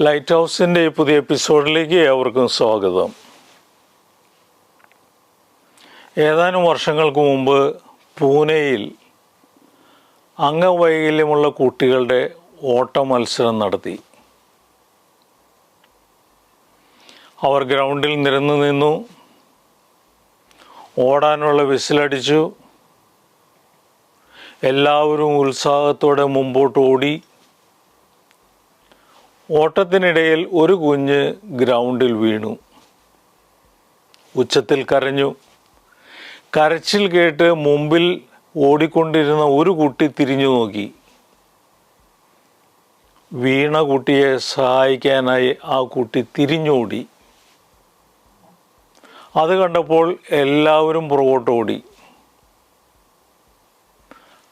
Light ഹൗസിന്റെ ഈ പുതിയ എപ്പിസോഡിലേക്ക് ഏവർക്കും സ്വാഗതം. ഏതാനും വർഷങ്ങൾക്ക് മുമ്പ് പൂനെയിൽ അംഗവൈകല്യമുള്ള കുട്ടികളുടെ ഓട്ട മത്സരം നടത്തി. അവർ ഗ്രൗണ്ടിൽ നിരന്നു നിന്നു. ഓടാനുള്ള വിസിലടിച്ചു. എല്ലാവരും ഉത്സാഹത്തോടെ മുമ്പോട്ട് ഓടി ഓട്ടത്തിനിടയിൽ ഒരു കുഞ്ഞ് ഗ്രൗണ്ടിൽ വീണു. ഉച്ചത്തിൽ കരഞ്ഞു. കരച്ചിൽ കേട്ട് മുമ്പിൽ ഓടിക്കൊണ്ടിരുന്ന ഒരു കുട്ടി തിരിഞ്ഞു നോക്കി. വീണ കുട്ടിയെ സഹായിക്കാനായി ആ കുട്ടി തിരിഞ്ഞോടി. അത് കണ്ടപ്പോൾ എല്ലാവരും പുറകോട്ടോടി.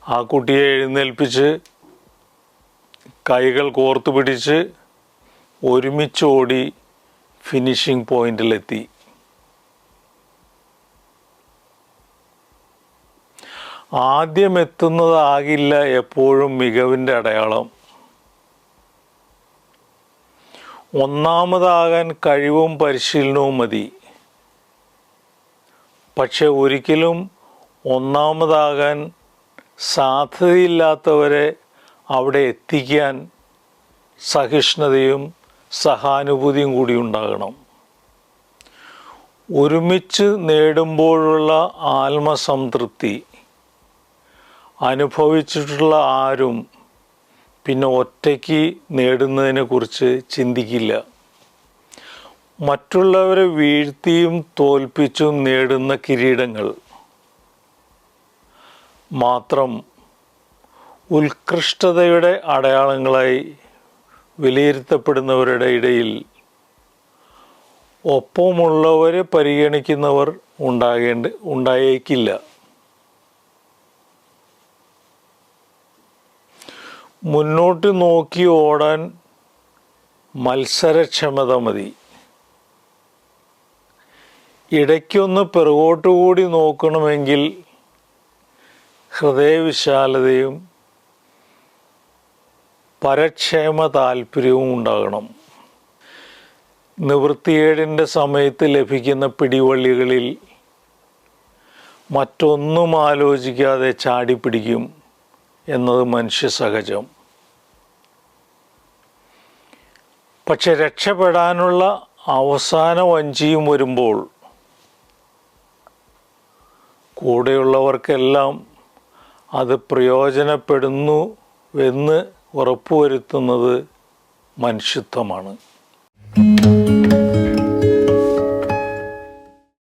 ആ കുട്ടിയെ എഴുന്നേൽപ്പിച്ച് കൈകൾ കോർത്തു പിടിച്ച് ഒരുമിച്ച് ഓടി ഫിനിഷിംഗ് പോയിന്റിലെത്തി ആദ്യം എത്തുന്നതാകില്ല എപ്പോഴും മികവിന്റെ അടയാളം. ഒന്നാമതാകാൻ കഴിവും പരിശീലനവും മതി. പക്ഷെ ഒരിക്കലും ഒന്നാമതാകാൻ സാധ്യതയില്ലാത്തവരെ അവിടെ എത്തിക്കാൻ സഹിഷ്ണുതയും സഹാനുഭൂതിയും കൂടി ഉണ്ടാകണം. ഒരുമിച്ച് നേടുമ്പോഴുള്ള ആത്മസംതൃപ്തി അനുഭവിച്ചിട്ടുള്ള ആരും പിന്നെ ഒറ്റയ്ക്ക് നേടുന്നതിനെക്കുറിച്ച് ചിന്തിക്കില്ല. മറ്റുള്ളവരെ വീഴ്ത്തിയും തോൽപ്പിച്ചും നേടുന്ന കിരീടങ്ങൾ മാത്രം ഉത്കൃഷ്ടതയുടെ അടയാളങ്ങളായി വിലയിരുത്തപ്പെടുന്നവരുടെ ഇടയിൽ ഒപ്പമുള്ളവരെ പരിഗണിക്കുന്നവർ ഉണ്ടാകേണ്ട ഉണ്ടായേക്കില്ല. മുന്നോട്ട് നോക്കി ഓടാൻ മത്സരക്ഷമത മതി. ഇടയ്ക്കൊന്ന് പിറകോട്ടുകൂടി നോക്കണമെങ്കിൽ ഹൃദയവിശാലതയും പരക്ഷേമ താല്പര്യവും ഉണ്ടാകണം. നിവൃത്തിയേടിന്റെ സമയത്ത് ലഭിക്കുന്ന പിടിവള്ളികളിൽ മറ്റൊന്നും ആലോചിക്കാതെ ചാടി പിടിക്കും എന്നത് മനുഷ്യ സഹജം. പക്ഷെ രക്ഷപ്പെടാനുള്ള അവസാന വഞ്ചിയും വരുമ്പോൾ കൂടെയുള്ളവർക്കെല്ലാം അത് പ്രയോജനപ്പെടുന്നു എന്ന് ഉറപ്പുവരുത്തുന്നത് മനുഷ്യത്വമാണ്.